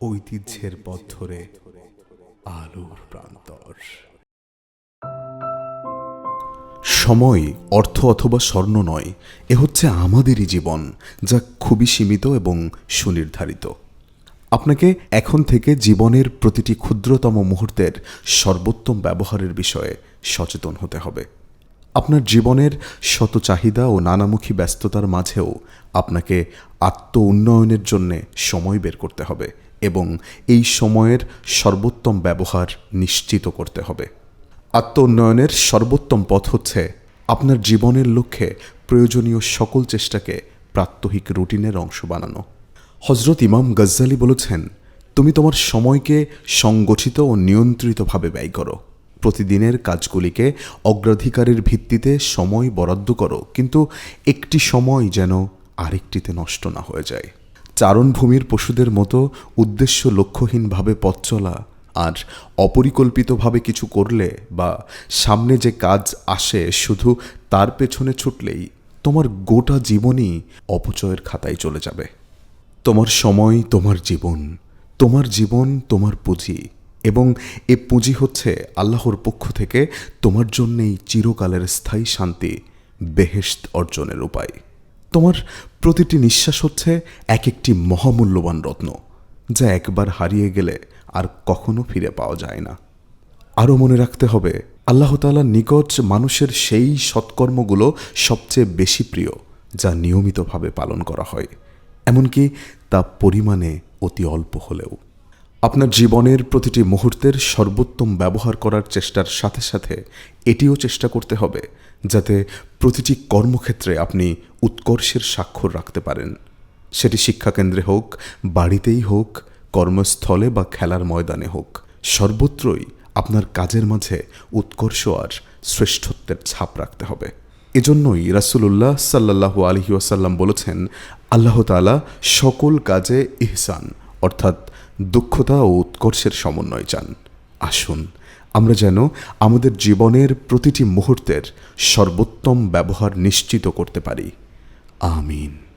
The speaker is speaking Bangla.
ঐতিহ্যের পথ ধরে আলোর প্রান্তর। সময় অর্থ অথবা স্বর্ণ নয়, এ হচ্ছে আমাদেরই জীবন, যা খুবই সীমিত এবং সুনির্ধারিত। আপনাকে এখন থেকে জীবনের প্রতিটি ক্ষুদ্রতম মুহূর্তের সর্বোত্তম ব্যবহারের বিষয়ে সচেতন হতে হবে। আপনার জীবনের শত চাহিদা ও নানামুখী ব্যস্ততার মাঝেও আপনাকে আত্ম উন্নয়নের জন্যে সময় বের করতে হবে। এবং এই সময়ের সর্বোত্তম ব্যবহার নিশ্চিত করতে হবে। আত্ম উন্নয়নের সর্বোত্তম পথ হচ্ছে আপনার জীবনের লক্ষ্যে প্রয়োজনীয় সকল চেষ্টাকে প্রাত্যহিক রুটিনের অংশ বানানো। হজরত ইমাম গজ্জালি বলেছেন, তুমি তোমার সময়কে সংগঠিত ও নিয়ন্ত্রিতভাবে ব্যয় করো। প্রতিদিনের কাজগুলিকে অগ্রাধিকারের ভিত্তিতে সময় বরাদ্দ করো, কিন্তু একটি সময় যেন আরেকটিতে নষ্ট না হয়ে যায়। চারণভূমির পশুদের মতো উদ্দেশ্য লক্ষ্যহীনভাবে পথ চলা আর অপরিকল্পিতভাবে কিছু করলে বা সামনে যে কাজ আসে শুধু তার পেছনে ছুটলেই তোমার গোটা জীবনই অপচয়ের খাতায় চলে যাবে। তোমার সময়, তোমার জীবন তোমার জীবন, তোমার পুঁজি এবং এ পুঁজি হচ্ছে আল্লাহর পক্ষ থেকে তোমার জন্যেই চিরকালের স্থায়ী শান্তি, বেহেশত অর্জনের উপায়। তোমার প্রতিটি নিঃশ্বাস হচ্ছে এক একটি মহামূল্যবান রত্ন, যা একবার হারিয়ে গেলে আর কখনো ফিরে পাওয়া যায় না। আরও মনে রাখতে হবে, আল্লাহ তালার নিকট মানুষের সেই সৎকর্মগুলো সবচেয়ে বেশি প্রিয়, যা নিয়মিতভাবে পালন করা হয়। এমনকি তা পরিমাণে অতি অল্প হলেও। আপনার জীবনের প্রতিটি মুহূর্তের সর্বোত্তম ব্যবহার করার চেষ্টার সাথে সাথে এটিও চেষ্টা করতে হবে যাতে প্রতিটি কর্মক্ষেত্রে আপনি উৎকর্ষের স্বাক্ষর রাখতে পারেন। সেটি শিক্ষাকেন্দ্রে হোক, বাড়িতেই হোক, কর্মস্থলে বা খেলার ময়দানে হোক। সর্বত্রই আপনার কাজের মাঝে উৎকর্ষ আর শ্রেষ্ঠত্বের ছাপ রাখতে হবে। এজন্যই রাসুলুল্লাহ সাল্লাহু আলহি ওয়াসাল্লাম বলেছেন, আল্লাহ তালা সকল কাজে ইহসান। অর্থাৎ দক্ষতা ও উৎকর্ষের সমন্বয় চান। আসুন, আমরা যেন আমাদের জীবনের প্রতিটি মুহূর্তের সর্বোত্তম ব্যবহার নিশ্চিত করতে পারি। আমিন।